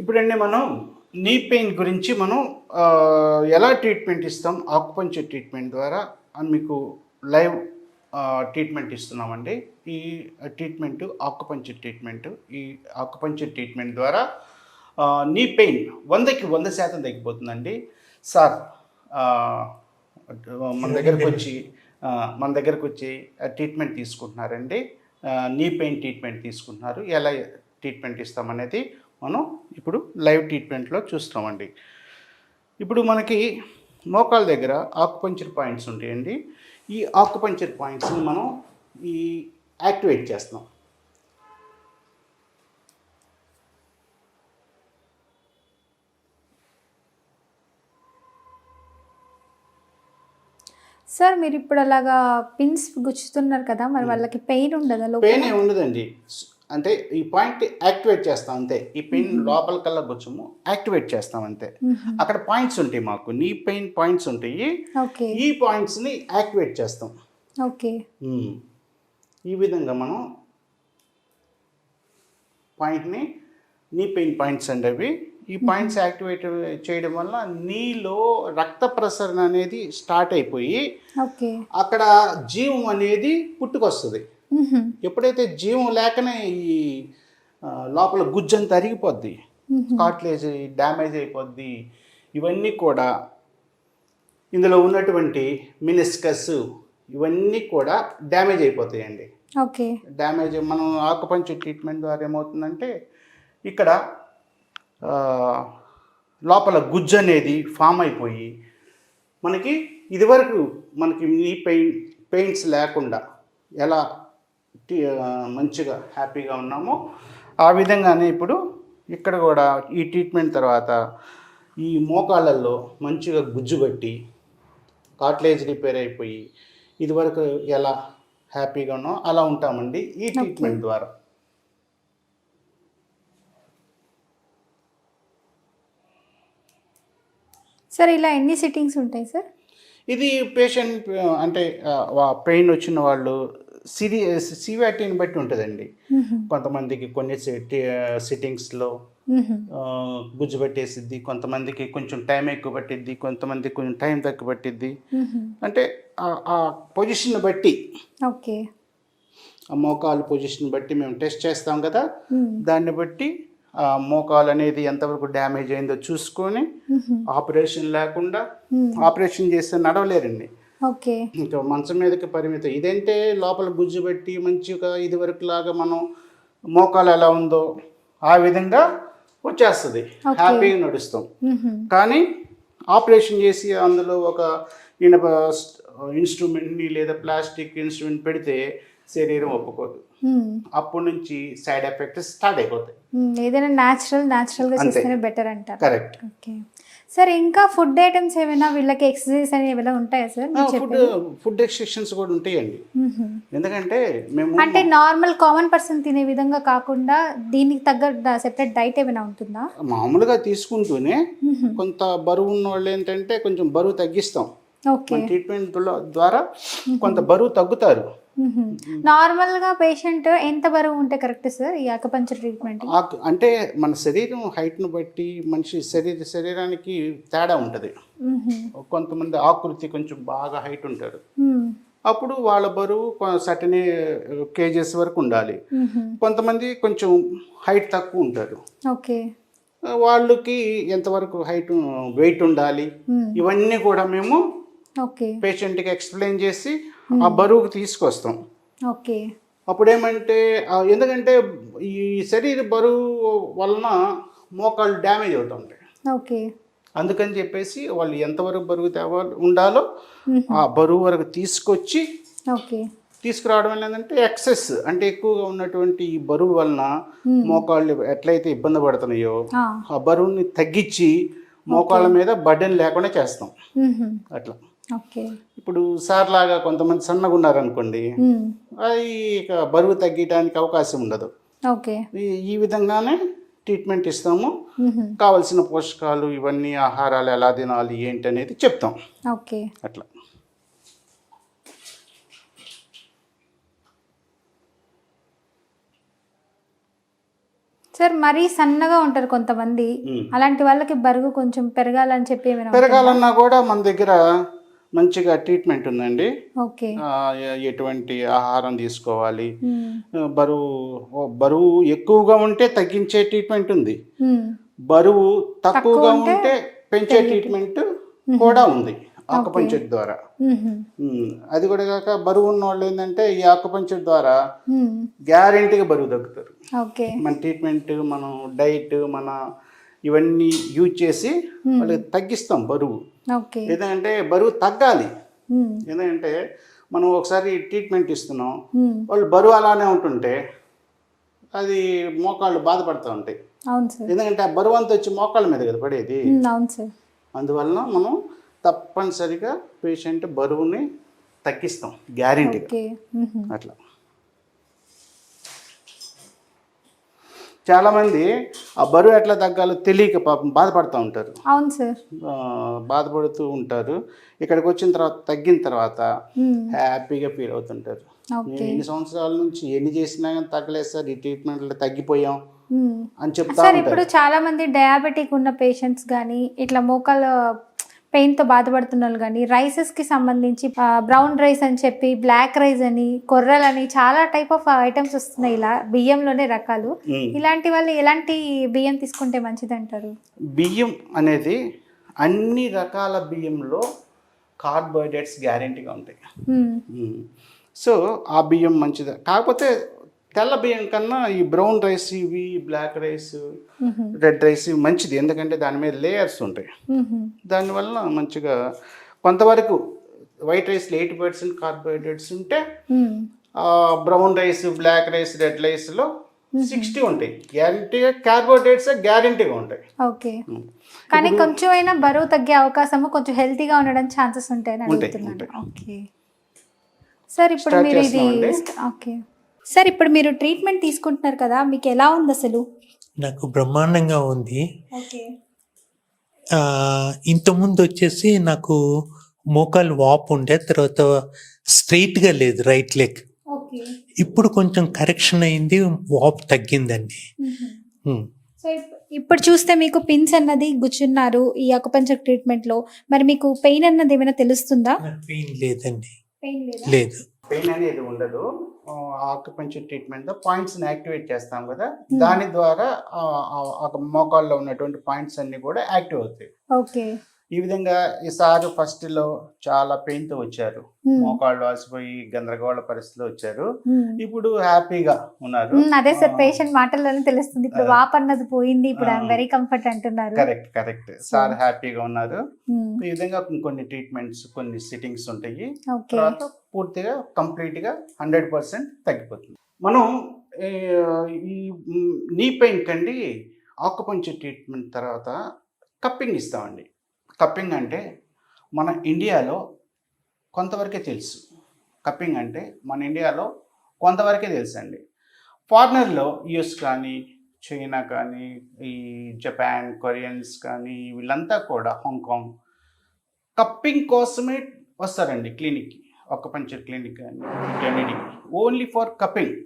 ఇప్పుడండి మనం knee pain గురించి మనం ఎలా ట్రీట్మెంట్ ఇస్తాం? ఆకుపంచర్ ట్రీట్మెంట్ ద్వారా అని మీకు లైవ్ ట్రీట్మెంట్ ఇస్తున్నామండి. ఈ ట్రీట్మెంట్ ఆకుపంచర్ ట్రీట్మెంట్ ఈ ఆకుపంచర్ ట్రీట్మెంట్ ద్వారా నీ పెయిన్ వందకి వంద శాతం తగ్గిపోతుందండి. సార్ మన దగ్గరకు వచ్చి మన దగ్గరకు వచ్చి ట్రీట్మెంట్ తీసుకుంటున్నారండి. నీ పెయిన్ ట్రీట్మెంట్ తీసుకుంటున్నారు. ఎలా ట్రీట్మెంట్ ఇస్తామనేది మనం ఇప్పుడు లైవ్ ట్రీట్మెంట్లో చూస్తామండి. ఇప్పుడు మనకి మోకాల దగ్గర ఆకుపంచర్ పాయింట్స్ ఉంటాయండి. ఈ ఆకుపంచర్ పాయింట్స్ని మనం ఈ యాక్టివేట్ చేస్తాం సార్ మీరు ఇప్పుడు అలాగా పిన్స్ గుచ్చుతున్నారు కదా మరి వాళ్ళకి పెయిన్ ఉండదా పెయిన్ ఉండదండి. అంటే ఈ పాయింట్ యాక్టివేట్ చేస్తాం అంతే. ఈ పెయిన్ లోపల కల్లా కూర్చోము యాక్టివేట్ చేస్తాం అంతే. అక్కడ పాయింట్స్ ఉంటాయి మాకు నీ పెయిన్ పాయింట్స్ ఉంటాయి. ఈ పాయింట్స్ని యాక్టివేట్ చేస్తాం. ఓకే. ఈ విధంగా మనం పాయింట్ని నీ పెయిన్ పాయింట్స్ అండి అవి ఈ పాయింట్స్ యాక్టివేట్ చేయడం వల్ల నీలో రక్త ప్రసరణ అనేది స్టార్ట్ అయిపోయి అక్కడ జీవం అనేది పుట్టుకొస్తుంది. ఎప్పుడైతే జీవం లేకనే ఈ లోపల గుజ్జంతా అరిగిపోద్ది కార్ట్లేజ్ డ్యామేజ్ అయిపోద్ది ఇవన్నీ కూడా ఇందులో ఉన్నటువంటి మినిస్కస్ ఇవన్నీ కూడా డ్యామేజ్ అయిపోతాయండి. ఓకే. డ్యామేజ్ మనం ఆకుపంచర్ ట్రీట్మెంట్ ద్వారా ఏమవుతుందంటే ఇక్కడ లోపల గుజ్జు అనేది ఫామ్ అయిపోయి మనకి ఇదివరకు మనకి ఈ పెయిన్ పెయిన్స్ లేకుండా ఎలా మంచిగా హ్యాపీగా ఉన్నామో. ఆ విధంగానే ఇప్పుడు ఇక్కడ కూడా ఈ ట్రీట్మెంట్ తర్వాత ఈ మోకాళ్ళల్లో మంచిగా గుజ్జు పట్టి కార్ట్లేజ్ రిపేర్ అయిపోయి ఇదివరకు ఎలా హ్యాపీగా ఉన్నామో అలా ఉంటామండి ఈ ట్రీట్మెంట్ ద్వారా. సార్ ఇలా ఎన్ని సిట్టింగ్స్ ఉంటాయి సార్? ఇది పేషెంట్ అంటే పెయిన్ వచ్చిన వాళ్ళు సిరి సివియాటిని బట్టి ఉంటుందండి. కొంతమందికి కొన్ని సిట్టింగ్స్లో. గుజ్జు పట్టేసిద్ది కొంతమందికి కొంచెం టైం ఎక్కువ పట్టిద్ది కొంతమందికి కొంచెం టైం తక్కువ పట్టిద్ది. అంటే ఆ- పొజిషన్ బట్టి ఓకే ఆ మోకాలు పొజిషన్ బట్టి మేము టెస్ట్ చేస్తాం కదా. దాన్ని బట్టి ఆ మోకాలు అనేది ఎంతవరకు డ్యామేజ్ అయిందో చూసుకొని. ఆపరేషన్ లేకుండా. ఆపరేషన్ చేస్తే నడవలేరండి ఓకే ఇంకా మంచం మీదకి పరిమితం ఇదంటే లోపల గుజ్జు పెట్టి మంచిగా ఇది వరకు లాగా మనం మోకాలు ఎలా ఉందో ఆ విధంగా వచ్చేస్తుంది. హ్యాపీగా నడుస్తాం. కానీ ఆపరేషన్ చేసి అందులో ఒక ఇనప ఇన్స్ట్రుమెంట్ని లేదా ప్లాస్టిక్ ఇన్స్ట్రుమెంట్ పెడితే శరీరం ఒప్పుకోదు. అప్పటి నుంచి సైడ్ ఎఫెక్ట్స్ స్టార్ట్ అయిపోతాయి. ఏదైనా న్యాచురల్ న్యాచురల్గా. చేస్తేనే బెటర్ అంటారు కరెక్ట్ ఓకే సార్ ఇంకా ఫుడ్ ఐటమ్స్ ఏమైనా వీళ్ళకి ఎక్సర్సైజ్ అనేవి ఏమైనా ఉంటాయా సార్ ఫుడ్? ఫుడ్ రెస్ట్రిక్షన్స్ కూడా ఉంటాయండి. ఎందుకంటే మేము అంటే నార్మల్ కామన్ పర్సన్ తినే విధంగా కాకుండా దీనికి తగ్గ సెపరేట్ డైట్ ఏమైనా ఉంటుందా మామూలుగా తీసుకుంటూనే. కొంత బరువు ఉన్న వాళ్ళు ఏంటంటే కొంచెం బరువు తగ్గిస్తాం మన ట్రీట్మెంట్ ద్వారా కొంత బరువు తగ్గుతారు. నార్మల్గా పేషెంట్ ఎంత బరువు ఉంటే కరెక్ట్ సార్ ఈ అకపంచర్ ట్రీట్మెంట్ అంటే మన శరీరం హైట్ను బట్టి మనిషి శరీర శరీరానికి తేడా ఉంటుంది. కొంతమంది ఆకృతి కొంచెం బాగా హైట్ ఉంటారు. అప్పుడు వాళ్ళ బరువు సటన్ కేజెస్ వరకు ఉండాలి. కొంతమంది కొంచెం హైట్ తక్కువ ఉంటారు. ఓకే. వాళ్ళకి ఎంతవరకు హైట్ వెయిట్ ఉండాలి? ఇవన్నీ కూడా మేము పేషెంట్కి ఎక్స్ప్లెయిన్ చేసి ఆ బరువుకు తీసుకొస్తాం. ఓకే. అప్పుడు ఏమంటే ఆ, ఎందుకంటే ఈ శరీర బరువు వలన మోకాళ్ళు డ్యామేజ్ అవుతుంటాయి. ఓకే. అందుకని చెప్పేసి వాళ్ళు ఎంతవరకు బరువు తేవాలి ఉండాలో ఆ బరువు వరకు తీసుకొచ్చి ఓకే. తీసుకురావడం వల్ల ఏంటంటే ఎక్సెస్ అంటే ఎక్కువగా ఉన్నటువంటి ఈ బరువు వలన మోకాళ్ళు ఎట్లయితే ఇబ్బంది పడుతున్నాయో ఆ. బరువుని తగ్గించి మోకాళ్ళ మీద బడ్డెన్ లేకుండా చేస్తాం. అట్లా. ఇప్పుడు సార్ లాగా కొంతమంది సన్నగా ఉన్నారనుకోండి. అది ఇక బరువు తగ్గడానికి అవకాశం ఉండదు ఓకే ఈ విధంగానే ట్రీట్మెంట్ ఇస్తాము. కావలసిన పోషకాలు ఇవన్నీ ఆహారాలు ఎలా తినాలి ఏంటి అనేది చెప్తాం ఓకే అట్లా సార్ మరీ సన్నగా ఉంటారు కొంతమంది. అలాంటి వాళ్ళకి బరువు కొంచెం పెరగాలని చెప్పి? పెరగాలన్నా కూడా మన దగ్గర మంచిగా ట్రీట్మెంట్ ఉందండి. ఎటువంటి ఆహారం తీసుకోవాలి. బరువు బరువు ఎక్కువగా ఉంటే తగ్గించే ట్రీట్మెంట్ ఉంది. బరువు తక్కువగా తక్కువ ఉంటే పెంచే ట్రీట్మెంట్ కూడా ఉంది ఆకుపంచర్ ద్వారా. అది కూడా కాక బరువు ఉన్న వాళ్ళు ఏంటంటే ఈ ఆకుపంచర్ ద్వారా. గ్యారెంటీగా బరువు తగ్గుతారు. మన ట్రీట్మెంట్ మనం డైట్ మన ఇవన్నీ యూజ్ చేసి వాళ్ళకి తగ్గిస్తాం బరువు. ఎందుకంటే బరువు తగ్గాలి. ఎందుకంటే మనం ఒకసారి ట్రీట్మెంట్ ఇస్తున్నాం. వాళ్ళు బరువు అలానే ఉంటుంటే అది మోకాళ్ళు బాధపడుతూ ఉంటాయి. అవును సార్. ఎందుకంటే ఆ బరువు అంతా వచ్చి మోకాళ్ళ మీద కదా పడేది. ఉమ్, అవును సార్. అందువలన మనం తప్పనిసరిగా పేషెంట్ బరువుని తగ్గిస్తాం ఉహు. అట్లా. చాలామంది ఆ బరువు ఎట్లా తగ్గాలో తెలియక పాపం బాధపడుతూ ఉంటారు. అవును సార్. బాధపడుతూ ఉంటారు. ఇక్కడికి వచ్చిన తర్వాత తగ్గిన తర్వాత. హ్యాపీగా ఫీల్ అవుతుంటారు. నేను ఎన్ని సంవత్సరాల నుంచి ఎన్ని చేసినా కానీ తగ్గలేదు సార్ ఈ ట్రీట్మెంట్లో తగ్గిపోయాం. అని చెప్తా సార్ ఇప్పుడు చాలా మంది డయాబెటిక్ ఉన్న పేషెంట్స్ కానీ ఇట్లా మోకాల పెయిన్తో బాధపడుతున్న వాళ్ళు కానీ రైసెస్కి సంబంధించి బ్రౌన్ రైస్ అని చెప్పి బ్లాక్ రైస్ అని కొర్రలని చాలా టైప్ ఆఫ్ ఐటమ్స్ వస్తున్నాయి ఇలా బియ్యంలోనే రకాలు. ఇలాంటి వాళ్ళు ఎలాంటి బియ్యం తీసుకుంటే మంచిది అంటారు బియ్యం అనేది అన్ని రకాల బియ్యంలో కార్బోహైడ్రేట్స్ గ్యారెంటీగా ఉంటాయి. సో ఆ బియ్యం మంచిది. కాకపోతే తెల్ల బియ్యం కన్నా ఈ బ్రౌన్ రైస్ ఇవి బ్లాక్ రైస్. రెడ్ రైస్ ఇవి మంచిది ఎందుకంటే దాని మీద లేయర్స్ ఉంటాయి. దానివల్ల మంచిగా కొంతవరకు వైట్ రైస్లో ఎయిటీ పర్సెంట్ కార్బోహైడ్రేట్స్ ఉంటే. Brown rice black rice red రైస్లో సిక్స్టీ ఉంటాయి గ్యారంటీగా కార్బోహైడ్రేట్స్ గ్యారంటీగా ఉంటాయి ఓకే. కానీ కొంచెం అయినా బరువు తగ్గే అవకాశము కొంచెం హెల్తీగా ఉండడం ఛాన్సెస్ ఉంటాయని ఉంటాయి, అడుగుతున్నాను. ఓకే సార్ ఇప్పుడు మీరు ఇది. ఓకే సార్ ఇప్పుడు మీరు ట్రీట్మెంట్ తీసుకుంటున్నారు కదా మీకు ఎలా ఉంది అసలు? నాకు బ్రహ్మాండంగా ఉంది. ఇంతకుముందు వచ్చేసి నాకు మోకాలు వాపు ఉండే తర్వాత స్ట్రైట్గా లేదు రైట్ లెగ్ ఇప్పుడు కొంచెం కరెక్షన్ అయింది వాపు తగ్గిందండి. సో ఇప్పుడు చూస్తే మీకు పిన్స్ అన్నది గుచ్చున్నారు ఈ అకుపంచర్ ట్రీట్మెంట్లో. మరి మీకు పెయిన్ అన్నది ఏమైనా తెలుస్తుందా? పెయిన్ లేదండి. పెయిన్ లేదు. పెయిన్ అనేది ఉండదు. ఆక్యుపెన్షన్ ట్రీట్మెంట్ పాయింట్స్ని యాక్టివేట్ చేస్తాం కదా. దాని ద్వారా మోకాల్లో ఉన్నటువంటి పాయింట్స్ అన్ని కూడా యాక్టివ్ అవుతాయి. ఓకే. ఈ విధంగా ఈసారి ఫస్ట్లో చాలా పెయిన్తో వచ్చారు మోకాళ్ళు వాసిపోయి గందరగోళ పరిస్థితిలో వచ్చారు. ఇప్పుడు హ్యాపీగా ఉన్నారు. అదే సార్ పేషెంట్ మాటల్లోనే తెలుస్తుంది. ఇప్పుడు వాప్ అన్నది పోయింది. ఇప్పుడు ఐఎమ్ వెరీ కంఫర్ట్ అంటున్నారు. కరెక్ట్ కరెక్ట్ సార్ హ్యాపీగా ఉన్నారు. ఈ విధంగా కొన్ని ట్రీట్మెంట్స్ కొన్ని సిట్టింగ్స్ ఉంటాయి. తర్వాత పూర్తిగా కంప్లీట్గా హండ్రెడ్ పర్సెంట్ తగ్గిపోతుంది. మనం ఈ నీ పెయిన్ కండి ఆకుపంచర్ ట్రీట్మెంట్ తర్వాత కప్పింగ్ ఇస్తామండి. కప్పింగ్ అంటే మన ఇండియాలో కొంతవరకే తెలుసు. కప్పింగ్ అంటే మన ఇండియాలో కొంతవరకే తెలుసు అండి ఫారినర్లో యుఎస్ కానీ చైనా కానీ ఈ జపాన్ కొరియన్స్ కానీ వీళ్ళంతా కూడా హాంకాంగ్ కప్పింగ్ కోసమే వస్తారండి క్లినిక్కి. ఒక పంచర్ క్లినిక్ కానీ రెమెడీ ఓన్లీ ఫర్ కప్పింగ్.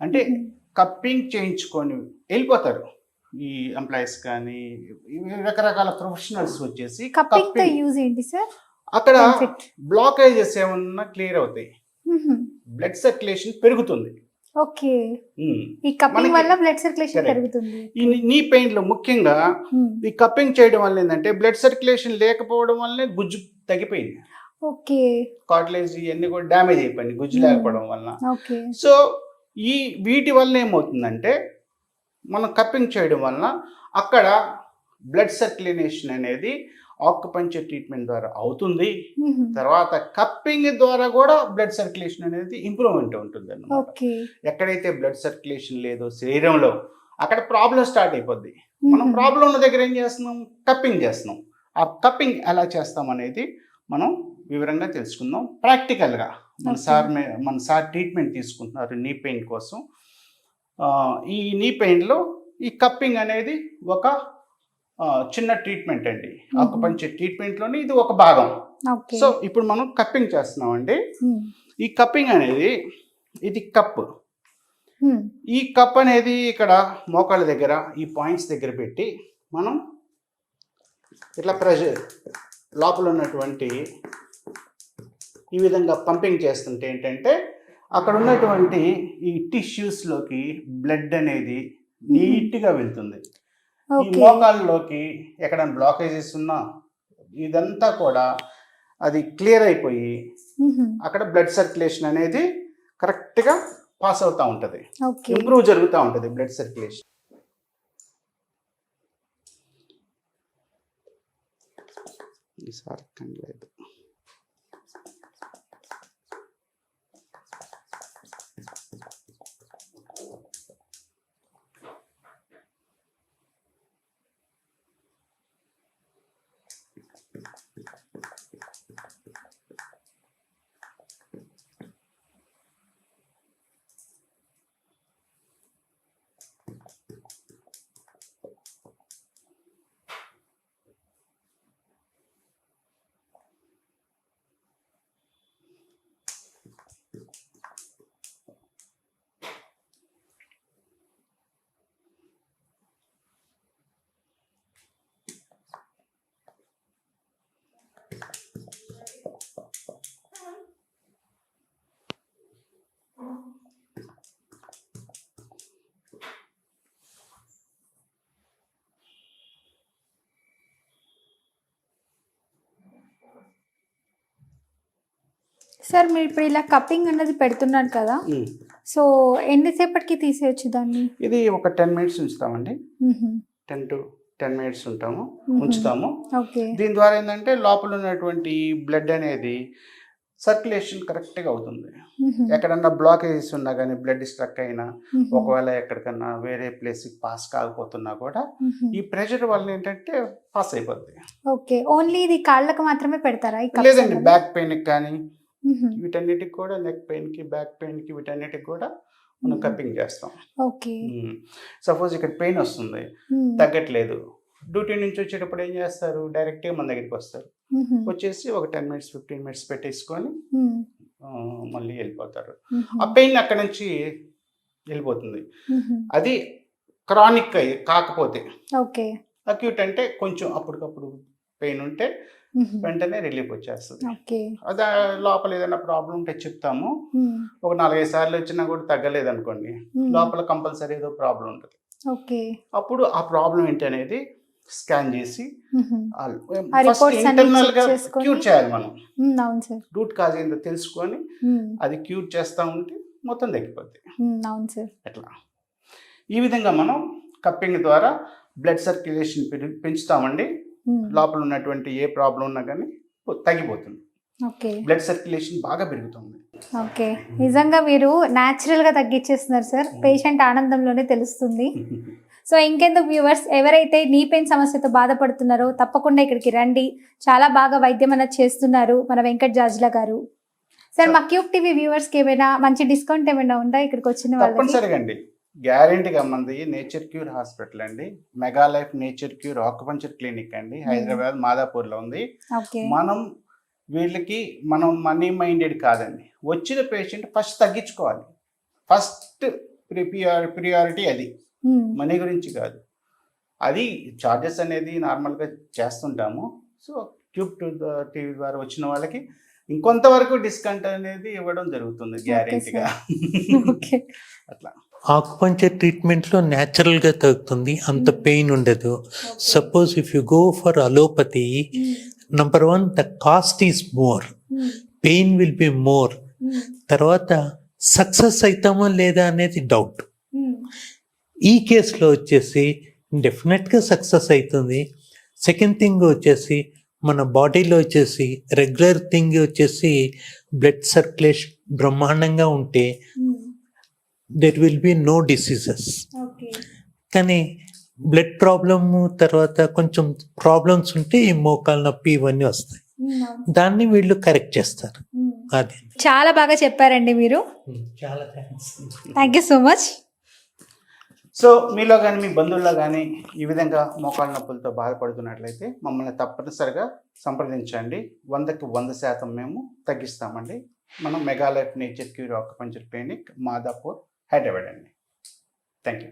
అంటే కప్పింగ్ చేయించుకొని వెళ్ళిపోతారు. ఈ ఎంప్లాయీస్ కానీ రకరకాల ప్రొఫెషనల్స్ వచ్చేసి యూజ్ ఏంటి సార్? అక్కడ. బ్లాకేజెస్ ఏమన్నా క్లియర్ అవుతాయి. బ్లడ్ సర్క్యులేషన్ పెరుగుతుంది. ఓకే. ఈ కప్పింగ్ వల్ల బ్లడ్ సర్క్యులేషన్. పెరుగుతుంది. ఈ నీ పెయిన్లో ముఖ్యంగా ఈ కప్పింగ్ చేయడం వల్ల ఏంటంటే బ్లడ్ సర్క్యులేషన్ లేకపోవడం వల్లనే గుజ్జు తగ్గిపోయింది. ఓకే. కార్టిలేజ్ ఇవన్నీ కూడా డ్యామేజ్ అయిపోయింది గుజ్జు. లేకపోవడం వల్ల ఓకే. సో ఈ వీటి వల్ల ఏమవుతుందంటే మనం కప్పింగ్ చేయడం వలన అక్కడ బ్లడ్ సర్క్యులేషన్ అనేది ఆక్యుపంచర్ ట్రీట్మెంట్ ద్వారా అవుతుంది. తర్వాత కప్పింగ్ ద్వారా కూడా బ్లడ్ సర్క్యులేషన్ అనేది ఇంప్రూవ్మెంట్ ఉంటుంది అన్నమాట. ఓకే. ఎక్కడైతే బ్లడ్ సర్క్యులేషన్ లేదో శరీరంలో అక్కడ ప్రాబ్లం స్టార్ట్ అయిపోద్ది. మనం ప్రాబ్లం ఉన్న దగ్గర ఏం చేస్తున్నాం? కప్పింగ్ చేస్తున్నాం. ఆ కప్పింగ్ ఎలా చేస్తాం అనేది మనం వివరంగా తెలుసుకుందాం. ప్రాక్టికల్గా మన. సార్ మన సార్ ట్రీట్మెంట్ తీసుకుంటున్నారు నీ పెయిన్ కోసం. ఈ నీ పెయిన్లో ఈ కప్పింగ్ అనేది ఒక చిన్న ట్రీట్మెంట్ అండి. Mhm. ఆకుపంచే ట్రీట్మెంట్లోని ఇది ఒక భాగం. సో ఇప్పుడు మనం కప్పింగ్ చేస్తున్నాం అండి ఈ కప్పింగ్ అనేది ఇది కప్. ఈ కప్ అనేది ఇక్కడ మోకాళ్ళ దగ్గర ఈ పాయింట్స్ దగ్గర పెట్టి మనం ఇట్లా ప్రెషర్ లోపల ఉన్నటువంటి ఈ విధంగా పంపింగ్ చేస్తుంటే ఏంటంటే అక్కడ ఉన్నటువంటి ఈ టిష్యూస్లోకి బ్లడ్ అనేది నీట్గా వెళ్తుంది. ఈ మోకాళ్ళలోకి ఎక్కడ బ్లాకేజెస్ ఉన్నా ఇదంతా కూడా అది క్లియర్ అయిపోయి. అక్కడ బ్లడ్ సర్క్యులేషన్ అనేది కరెక్ట్గా పాస్ అవుతూ ఉంటుంది. ఇంప్రూవ్ జరుగుతూ ఉంటుంది బ్లడ్ సర్క్యులేషన్ ఈసారి ఎక్కండి లేదు సార్ మీరు ఇప్పుడు ఇలా కప్పింగ్ అన్నది పెడుతున్నారు కదా. సో ఎంతసేపటికి తీసేయచ్చు దాన్ని ఇది ఒక టెన్ మినిట్స్ ఉంచుతామండి. టెన్ టు టెన్ మినిట్స్ ఉంటాము. ఉంచుతాము దీని ద్వారా ఏంటంటే లోపల ఉన్నటువంటి బ్లడ్ అనేది సర్క్యులేషన్ కరెక్ట్గా అవుతుంది. ఎక్కడన్నా బ్లాకేజెస్ ఉన్నా కానీ బ్లడ్ స్ట్రక్ అయినా. ఒకవేళ ఎక్కడికన్నా వేరే ప్లేస్కి పాస్ కాకపోతున్నా కూడా. ఈ ప్రెషర్ వల్ల ఏంటంటే పాస్ అయిపోద్ది ఓకే ఓన్లీ ఇది కాళ్ళకు మాత్రమే పెడతారా లేదండి? బ్యాక్ పెయిన్కి కానీ. వీటన్నిటికి కూడా నెక్ పెయిన్కి బ్యాక్ పెయిన్కి వీటన్నిటికి కూడా మనం. కప్పింగ్ చేస్తాం ఓకే సపోజ్ ఇక్కడ పెయిన్ వస్తుంది. తగ్గట్లేదు డ్యూటీ నుంచి వచ్చేటప్పుడు ఏం చేస్తారు డైరెక్ట్గా మన దగ్గరికి వస్తారు. వచ్చేసి ఒక టెన్ మినిట్స్ ఫిఫ్టీన్ మినిట్స్ పెట్టేసుకొని మళ్ళీ వెళ్ళిపోతారు. ఆ పెయిన్ అక్కడ నుంచి వెళ్ళిపోతుంది. అది క్రానిక్ కాకపోతే ఓకే అక్యూట్ అంటే కొంచెం అప్పటికప్పుడు పెయిన్ ఉంటే. వెంటనే రిలీఫ్ వచ్చేస్తుంది. అదే లోపల ఏదైనా ప్రాబ్లం ఉంటే చెప్తాము. ఒక నాలుగైదు సార్లు వచ్చినా కూడా తగ్గలేదు అనుకోండి. లోపల కంపల్సరీ ఏదో ప్రాబ్లం ఉంటుంది. ఓకే. అప్పుడు ఆ ప్రాబ్లం ఏంటి అనేది స్కాన్ చేసి ఇంటర్నల్గా క్యూర్ చేయాలి మనం. రూట్ కాజ్ ఏంటో తెలుసుకొని. అది క్యూర్ చేస్తూ ఉంటే మొత్తం తగ్గిపోద్ది. అవును సార్. అట్లా. ఈ విధంగా మనం కప్పింగ్ ద్వారా బ్లడ్ సర్క్యులేషన్ పెంచుతామండి. లోపల ఉన్నటువంటి ఏ ప్రాబ్లం ఉన్నా కానీ తగ్గిపోతుంది. ఓకే. బ్లడ్ సర్క్యులేషన్ బాగా పెరుగుతుంది. ఓకే. నిజంగా మీరు natural గా తగ్గించేస్తున్నారు సార్. పేషెంట్ ఆనందంలోనే తెలుస్తుంది. సో ఇంకెందుకు వ్యూవర్స్? ఎవరైతే నీ పెయిన్ సమస్యతో బాధపడుతున్నారో తప్పకుండా ఇక్కడికి రండి. చాలా బాగా వైద్యం అనేది చేస్తున్నారు మన వెంకట్ జాజ్లా గారు. సార్ మా క్యూబ్ టీవీ వ్యూవర్స్కి ఏమైనా మంచి డిస్కౌంట్ ఏమైనా ఉందా ఇక్కడికి వచ్చిన అండి. గ్యారెంటీగా మంది నేచర్ క్యూర్ హాస్పిటల్ అండి. Mega life nature cure acupuncture clinic అండి. హైదరాబాద్ మాదాపూర్లో ఉంది. మనం వీళ్ళకి మనం మనీ మైండెడ్ కాదండి. వచ్చిన పేషెంట్ ఫస్ట్ తగ్గించుకోవాలి. ఫస్ట్ ప్రిపియర్ ప్రియారిటీ అది. మనీ గురించి కాదు. అది చార్జెస్ అనేది నార్మల్గా చేస్తుంటాము. సో ట్యూబ్ టు టీవీ ద్వారా వచ్చిన వాళ్ళకి ఇంకొంతవరకు డిస్కౌంట్ అనేది ఇవ్వడం జరుగుతుంది గ్యారెంటీగా. ఓకే. అట్లా. ఆకుపంచర్ ట్రీట్మెంట్లో న్యాచురల్గా తగ్గుతుంది అంత పెయిన్ ఉండదు suppose if you go for allopathy number one the cost is more hmm. Pain will be more. తర్వాత సక్సెస్ అవుతామా లేదా అనేది డౌట్. ఈ కేసులో వచ్చేసి డెఫినెట్గా సక్సెస్ అవుతుంది సెకండ్ థింగ్ వచ్చేసి మన బాడీలో వచ్చేసి రెగ్యులర్ థింగ్ వచ్చేసి బ్లడ్ సర్క్యులేషన్ బ్రహ్మాండంగా ఉంటే. There will be no diseases కానీ బ్లడ్ ప్రాబ్లమ్ తర్వాత కొంచెం ప్రాబ్లమ్స్ ఉంటే ఈ మోకాలు నొప్పి ఇవన్నీ వస్తాయి. అవును. దాన్ని వీళ్ళు కరెక్ట్ చేస్తారు. మ్మ్. అది. చాలా బాగా చెప్పారండి మీరు. చాలా thanks thank you so much so మీలో కానీ మీ బంధువుల్లో కానీ ఈ విధంగా మోకాళ్ళ నొప్పులతో బాధపడుతున్నట్లయితే మమ్మల్ని తప్పనిసరిగా సంప్రదించండి. వందకి వంద శాతం మేము తగ్గిస్తామండి. మనం mega life nature cure acupuncture clinic Madhapur Hyderabad అండి థ్యాంక్ యూ